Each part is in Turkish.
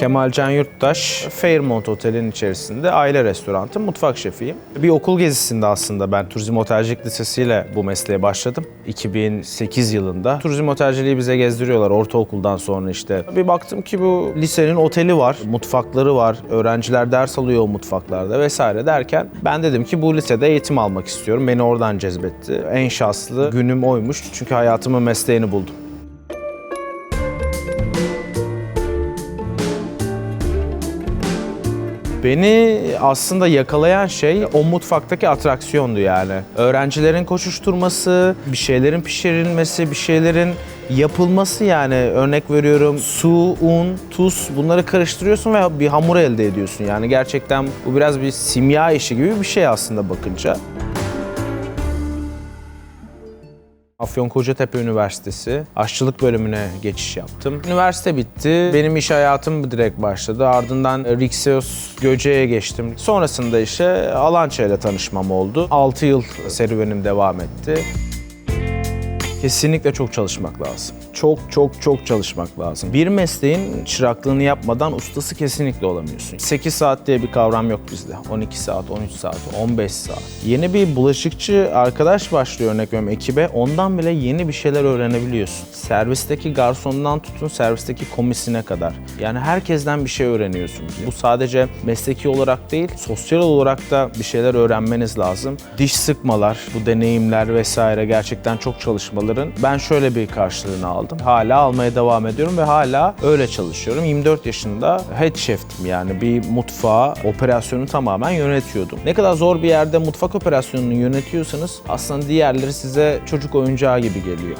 Kemal Can Yurttaş, Fairmont Otel'in içerisinde aile restoranı mutfak şefiyim. Bir okul gezisinde aslında ben Turizm Otelcilik Lisesi ile bu mesleğe başladım. 2008 yılında. Turizm Otelciliği bize gezdiriyorlar ortaokuldan sonra işte. Bir baktım ki bu lisenin oteli var, mutfakları var, öğrenciler ders alıyor o mutfaklarda vesaire derken ben dedim ki bu lisede eğitim almak istiyorum. Beni oradan cezbetti. En şanslı günüm oymuş çünkü hayatımın mesleğini buldum. Beni aslında yakalayan şey o mutfaktaki atraksiyondu yani. Öğrencilerin koşuşturması, bir şeylerin pişirilmesi, bir şeylerin yapılması yani. Örnek veriyorum su, un, tuz bunları karıştırıyorsun ve bir hamur elde ediyorsun. Yani gerçekten bu biraz bir simya işi gibi bir şey aslında bakınca. Afyonkarahisar Üniversitesi aşçılık bölümüne geçiş yaptım. Üniversite bitti. Benim iş hayatım direkt başladı. Ardından Rixios Göce'ye geçtim. Sonrasında işte Alança ile tanışmam oldu. 6 yıl serüvenim devam etti. Kesinlikle çok çalışmak lazım. Çok çok çok çalışmak lazım. Bir mesleğin çıraklığını yapmadan ustası kesinlikle olamıyorsun. 8 saat diye bir kavram yok bizde. 12 saat, 13 saat, 15 saat. Yeni bir bulaşıkçı arkadaş başlıyor örnek veriyorum ekibe. Ondan bile yeni bir şeyler öğrenebiliyorsun. Servisteki garsondan tutun servisteki komisine kadar. Yani herkesten bir şey öğreniyorsunuz. Bu sadece mesleki olarak değil, sosyal olarak da bir şeyler öğrenmeniz lazım. Diş sıkmalar, bu deneyimler vesaire gerçekten çok çalışmaların ben şöyle bir karşılığını aldım. Hala almaya devam ediyorum ve hala öyle çalışıyorum. 24 yaşında head chef'tim yani bir mutfağı, operasyonu tamamen yönetiyordum. Ne kadar zor bir yerde mutfak operasyonunu yönetiyorsanız aslında diğerleri size çocuk oyuncağı gibi geliyor.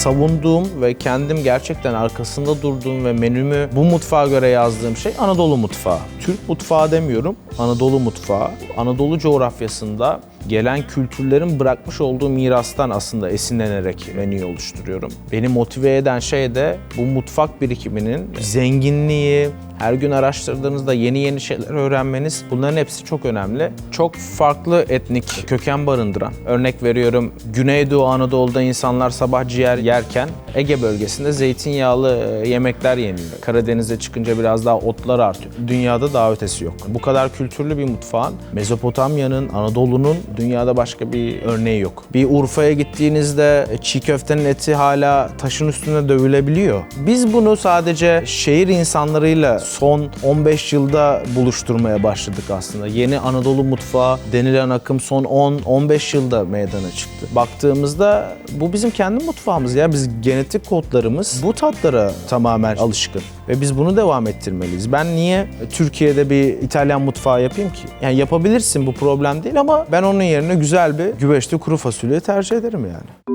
savunduğum ve kendim gerçekten arkasında durduğum ve menümü bu mutfağa göre yazdığım şey Anadolu mutfağı. Türk mutfağı demiyorum, Anadolu mutfağı. Anadolu coğrafyasında gelen kültürlerin bırakmış olduğu mirastan aslında esinlenerek menüyü oluşturuyorum. Beni motive eden şey de bu mutfak birikiminin zenginliği, her gün araştırdığınızda yeni yeni şeyler öğrenmeniz bunların hepsi çok önemli. Çok farklı etnik köken barındıran. Örnek veriyorum Güneydoğu Anadolu'da insanlar sabah ciğer yerken Ege bölgesinde zeytinyağlı e, yemekler yeniyor. Karadeniz'e çıkınca biraz daha otlar artıyor. Dünyada daha ötesi yok. Bu kadar kültürlü bir mutfağın Mezopotamya'nın, Anadolu'nun dünyada başka bir örneği yok. Bir Urfa'ya gittiğinizde çiğ köftenin eti hala taşın üstünde dövülebiliyor. Biz bunu sadece şehir insanlarıyla son 15 yılda buluşturmaya başladık aslında. Yeni Anadolu mutfağı denilen akım son 10-15 yılda meydana çıktı. Baktığımızda bu bizim kendi mutfağımız ya. Biz genetik kodlarımız bu tatlara tamamen alışkın. Ve biz bunu devam ettirmeliyiz. Ben niye Türkiye'de bir İtalyan mutfağı yapayım ki? Yani yapabilirsin bu problem değil ama ben onun yerine güzel bir güveçli kuru fasulye tercih ederim yani.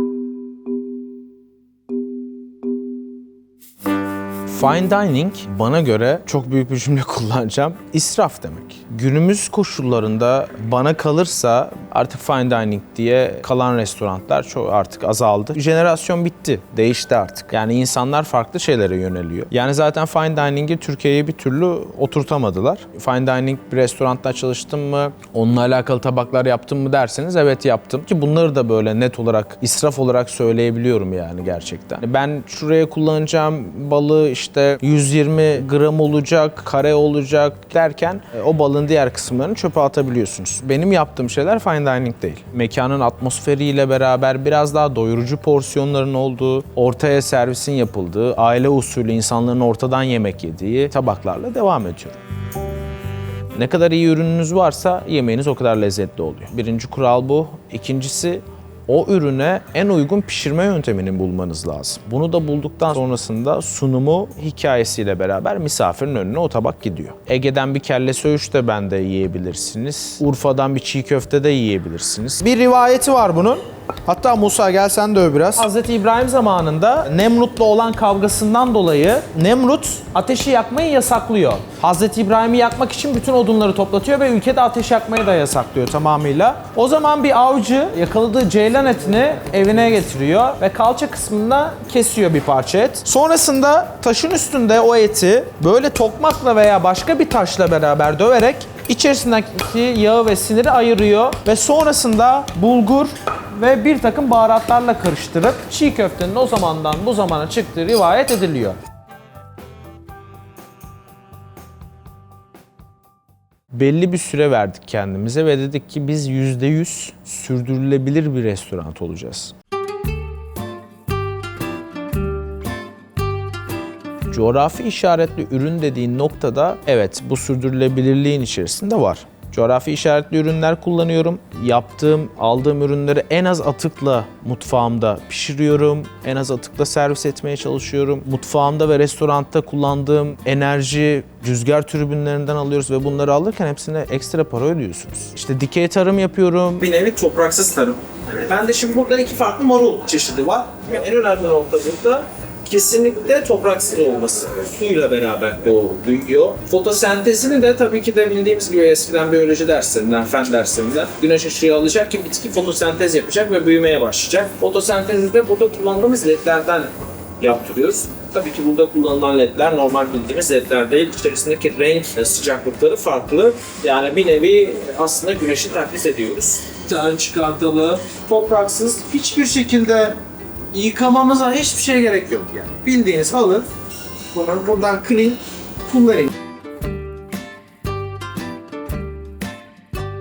Fine dining bana göre çok büyük bir cümle kullanacağım. İsraf demek. Günümüz koşullarında bana kalırsa artık fine dining diye kalan restoranlar çok artık azaldı. Jenerasyon bitti. Değişti artık. Yani insanlar farklı şeylere yöneliyor. Yani zaten fine dining'i Türkiye'ye bir türlü oturtamadılar. Fine dining bir restoranda çalıştım mı? Onunla alakalı tabaklar yaptım mı derseniz evet yaptım. Ki bunları da böyle net olarak, israf olarak söyleyebiliyorum yani gerçekten. Ben şuraya kullanacağım balığı işte 120 gram olacak, kare olacak derken e, o balın diğer kısımlarını çöpe atabiliyorsunuz. Benim yaptığım şeyler fine dining değil. Mekanın atmosferiyle beraber biraz daha doyurucu porsiyonların olduğu, ortaya servisin yapıldığı, aile usulü insanların ortadan yemek yediği tabaklarla devam ediyorum. Ne kadar iyi ürününüz varsa yemeğiniz o kadar lezzetli oluyor. Birinci kural bu. İkincisi o ürüne en uygun pişirme yöntemini bulmanız lazım. Bunu da bulduktan sonrasında sunumu hikayesiyle beraber misafirin önüne o tabak gidiyor. Ege'den bir kelle söğüş de bende yiyebilirsiniz. Urfa'dan bir çiğ köfte de yiyebilirsiniz. Bir rivayeti var bunun. Hatta Musa gel sen de öv biraz. Hazreti İbrahim zamanında Nemrut'la olan kavgasından dolayı Nemrut ateşi yakmayı yasaklıyor. Hazreti İbrahim'i yakmak için bütün odunları toplatıyor ve ülkede ateş yakmayı da yasaklıyor tamamıyla. O zaman bir avcı yakaladığı ceylan etini evine getiriyor ve kalça kısmında kesiyor bir parça et. Sonrasında taşın üstünde o eti böyle tokmakla veya başka bir taşla beraber döverek içerisindeki yağı ve siniri ayırıyor ve sonrasında bulgur ve bir takım baharatlarla karıştırıp çiğ köftenin o zamandan bu zamana çıktığı rivayet ediliyor. belli bir süre verdik kendimize ve dedik ki biz %100 sürdürülebilir bir restoran olacağız. Coğrafi işaretli ürün dediğin noktada evet bu sürdürülebilirliğin içerisinde var. Coğrafi işaretli ürünler kullanıyorum. Yaptığım, aldığım ürünleri en az atıkla mutfağımda pişiriyorum. En az atıkla servis etmeye çalışıyorum. Mutfağımda ve restoranda kullandığım enerji rüzgar türbinlerinden alıyoruz ve bunları alırken hepsine ekstra para ödüyorsunuz. İşte dikey tarım yapıyorum. bir nevi topraksız tarım. Ben de şimdi burada iki farklı marul çeşidi var. En önemli nokta burada kesinlikle topraksız olması. Suyla beraber o büyüyor. Fotosentezini de tabii ki de bildiğimiz gibi eskiden biyoloji derslerinden, fen derslerinden güneş ışığı alacak ki bitki fotosentez yapacak ve büyümeye başlayacak. Fotosentezi de burada kullandığımız ledlerden yaptırıyoruz. Tabii ki burada kullanılan ledler normal bildiğimiz ledler değil. İçerisindeki renk ve sıcaklıkları farklı. Yani bir nevi aslında güneşi taklit ediyoruz. Bir tane çıkartalı, topraksız, hiçbir şekilde yıkamamıza hiçbir şey gerek yok yani. Bildiğiniz alın, bunu buradan clean kullanın.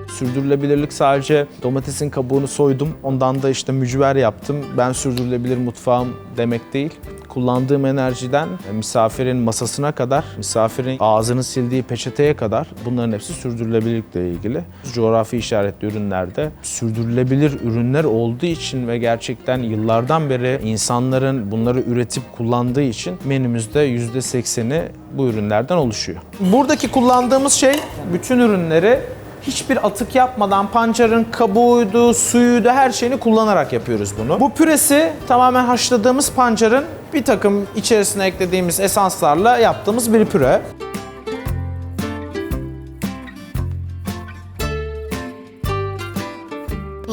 Sürdürülebilirlik sadece domatesin kabuğunu soydum, ondan da işte mücver yaptım. Ben sürdürülebilir mutfağım demek değil. Kullandığım enerjiden misafirin masasına kadar, misafirin ağzını sildiği peçeteye kadar bunların hepsi sürdürülebilirlikle ilgili. Coğrafi işaretli ürünlerde sürdürülebilir ürünler olduğu için ve gerçekten yıllardan beri insanların bunları üretip kullandığı için menümüzde %80'i bu ürünlerden oluşuyor. Buradaki kullandığımız şey bütün ürünleri hiçbir atık yapmadan pancarın kabuğuydu, suyuydu her şeyini kullanarak yapıyoruz bunu. Bu püresi tamamen haşladığımız pancarın bir takım içerisine eklediğimiz esanslarla yaptığımız bir püre.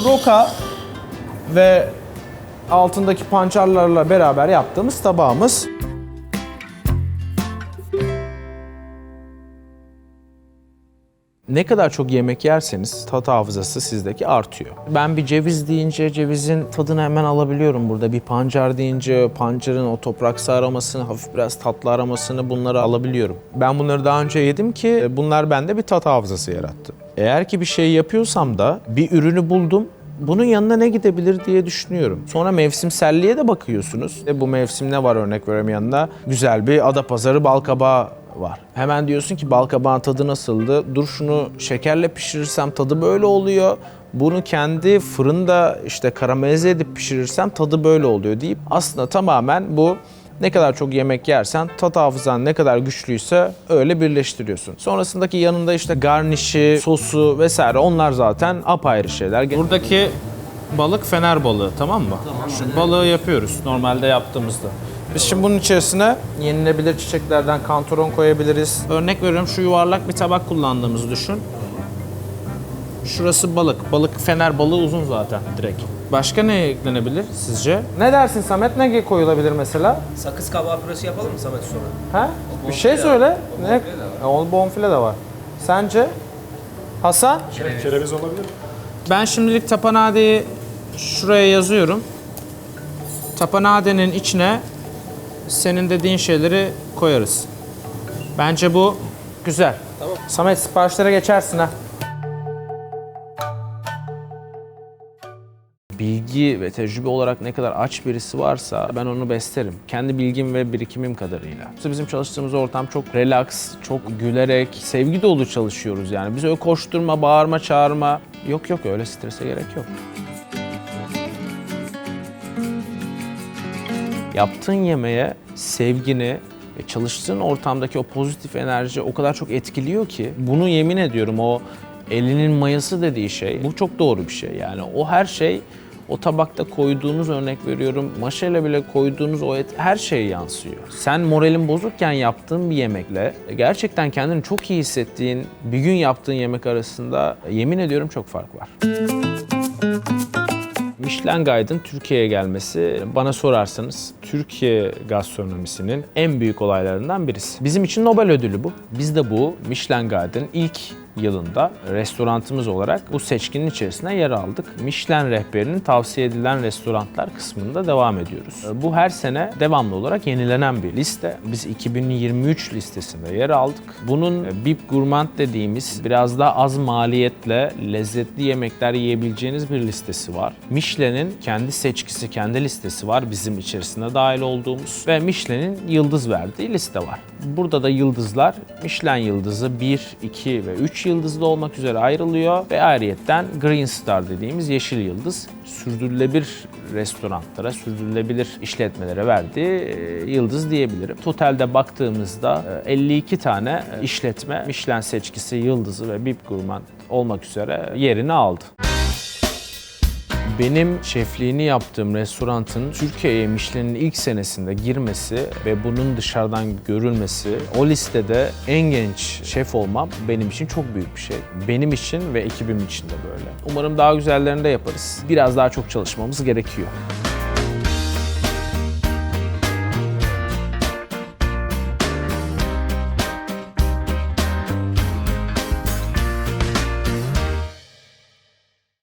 Roka ve altındaki pancarlarla beraber yaptığımız tabağımız. Ne kadar çok yemek yerseniz tat hafızası sizdeki artıyor. Ben bir ceviz deyince cevizin tadını hemen alabiliyorum burada. Bir pancar deyince pancarın o topraksı aromasını, hafif biraz tatlı aromasını bunları alabiliyorum. Ben bunları daha önce yedim ki bunlar bende bir tat hafızası yarattı. Eğer ki bir şey yapıyorsam da bir ürünü buldum, bunun yanına ne gidebilir diye düşünüyorum. Sonra mevsimselliğe de bakıyorsunuz. E bu mevsim ne var örnek veriyorum yanında? Güzel bir Adapazarı balkabağı var. Hemen diyorsun ki balkabağın tadı nasıldı? Dur şunu şekerle pişirirsem tadı böyle oluyor. Bunu kendi fırında işte karamelize edip pişirirsem tadı böyle oluyor deyip aslında tamamen bu ne kadar çok yemek yersen tat hafızan ne kadar güçlüyse öyle birleştiriyorsun. Sonrasındaki yanında işte garnişi, sosu vesaire onlar zaten apayrı şeyler. Buradaki balık fener balığı tamam mı? Şu balığı yapıyoruz normalde yaptığımızda. Biz şimdi bunun içerisine yenilebilir çiçeklerden kantaron koyabiliriz. Örnek veriyorum şu yuvarlak bir tabak kullandığımızı düşün. Şurası balık. Balık fener balığı uzun zaten direkt. Başka ne eklenebilir sizce? Ne dersin Samet? Ne koyulabilir mesela? Sakız kabağı püresi yapalım mı Samet sonra? Ha? Bir şey söyle. O Ne? bonfile de var. O bonfile de var. Sence? Hasan? Kereviz olabilir. Ben şimdilik tapanadeyi şuraya yazıyorum. Tapanadenin içine senin dediğin şeyleri koyarız. Bence bu güzel. Tamam. Samet siparişlere geçersin ha. Bilgi ve tecrübe olarak ne kadar aç birisi varsa ben onu beslerim. Kendi bilgim ve birikimim kadarıyla. İşte bizim çalıştığımız ortam çok relax, çok gülerek, sevgi dolu çalışıyoruz yani. Biz öyle koşturma, bağırma, çağırma yok yok öyle strese gerek yok. Yaptığın yemeğe sevgini çalıştığın ortamdaki o pozitif enerji o kadar çok etkiliyor ki bunu yemin ediyorum o elinin mayası dediği şey bu çok doğru bir şey yani o her şey o tabakta koyduğunuz örnek veriyorum maşayla bile koyduğunuz o et her şeye yansıyor. Sen moralin bozukken yaptığın bir yemekle gerçekten kendini çok iyi hissettiğin bir gün yaptığın yemek arasında yemin ediyorum çok fark var. Michelin Guide'ın Türkiye'ye gelmesi bana sorarsanız Türkiye gastronomisinin en büyük olaylarından birisi. Bizim için Nobel ödülü bu. Biz de bu Michelin Guide'ın ilk yılında restoranımız olarak bu seçkinin içerisine yer aldık. Michelin rehberinin tavsiye edilen restoranlar kısmında devam ediyoruz. Bu her sene devamlı olarak yenilenen bir liste. Biz 2023 listesinde yer aldık. Bunun Bib Gourmand dediğimiz biraz daha az maliyetle lezzetli yemekler yiyebileceğiniz bir listesi var. Michelin'in kendi seçkisi, kendi listesi var bizim içerisinde dahil olduğumuz ve Michelin'in yıldız verdiği liste var. Burada da yıldızlar Michelin yıldızı 1, 2 ve 3 yıldızlı olmak üzere ayrılıyor ve ayrıyetten Green Star dediğimiz yeşil yıldız sürdürülebilir restoranlara, sürdürülebilir işletmelere verdiği e, yıldız diyebilirim. Totalde baktığımızda e, 52 tane e, işletme Michelin seçkisi yıldızı ve Bib Gourmand olmak üzere yerini aldı. Benim şefliğini yaptığım restoranın Türkiye'ye Michelin'in ilk senesinde girmesi ve bunun dışarıdan görülmesi, o listede en genç şef olmam benim için çok büyük bir şey. Benim için ve ekibim için de böyle. Umarım daha güzellerini de yaparız. Biraz daha çok çalışmamız gerekiyor.